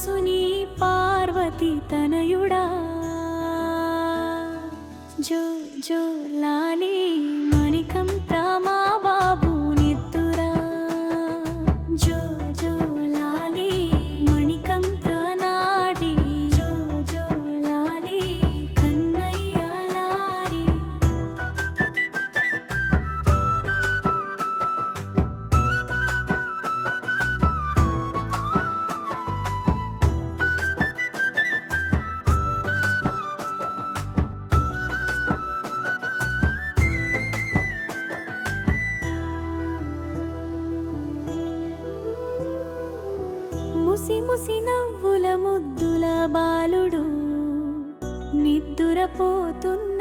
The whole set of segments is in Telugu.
సుని పార్వతి తనయుడా. జో జో లాలి ముసి ముసి నవ్వుల ముద్దుల బాలుడు నిద్దురపోతున్న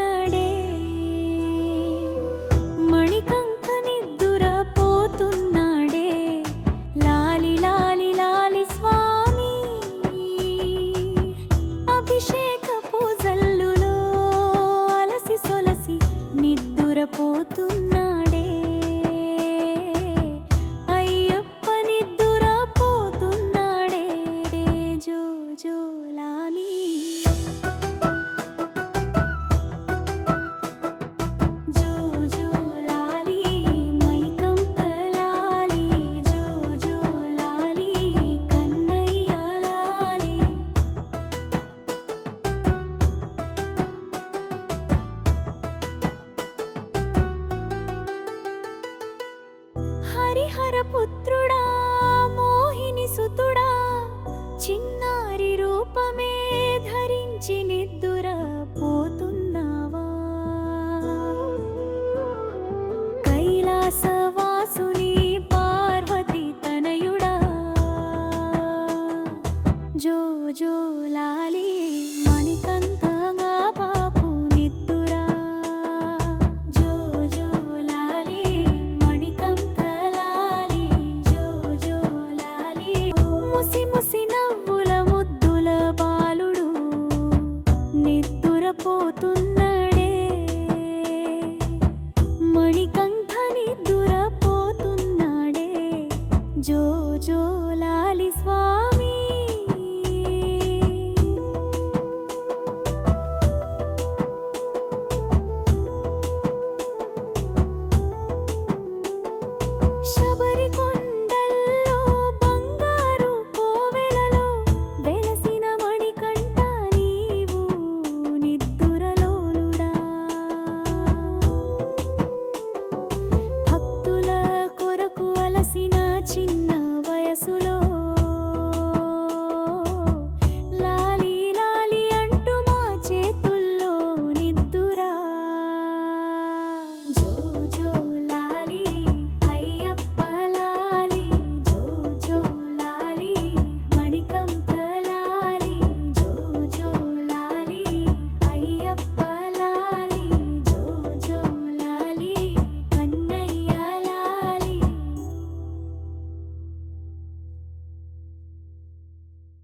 హరిహర పుత్రుడా మోహిని సుతుడా చిన్నారి రూపమే ధరించి నిద్దురా పోతున్నావా? కైలాసవాసుని పార్వతి తనయుడా జో జోలా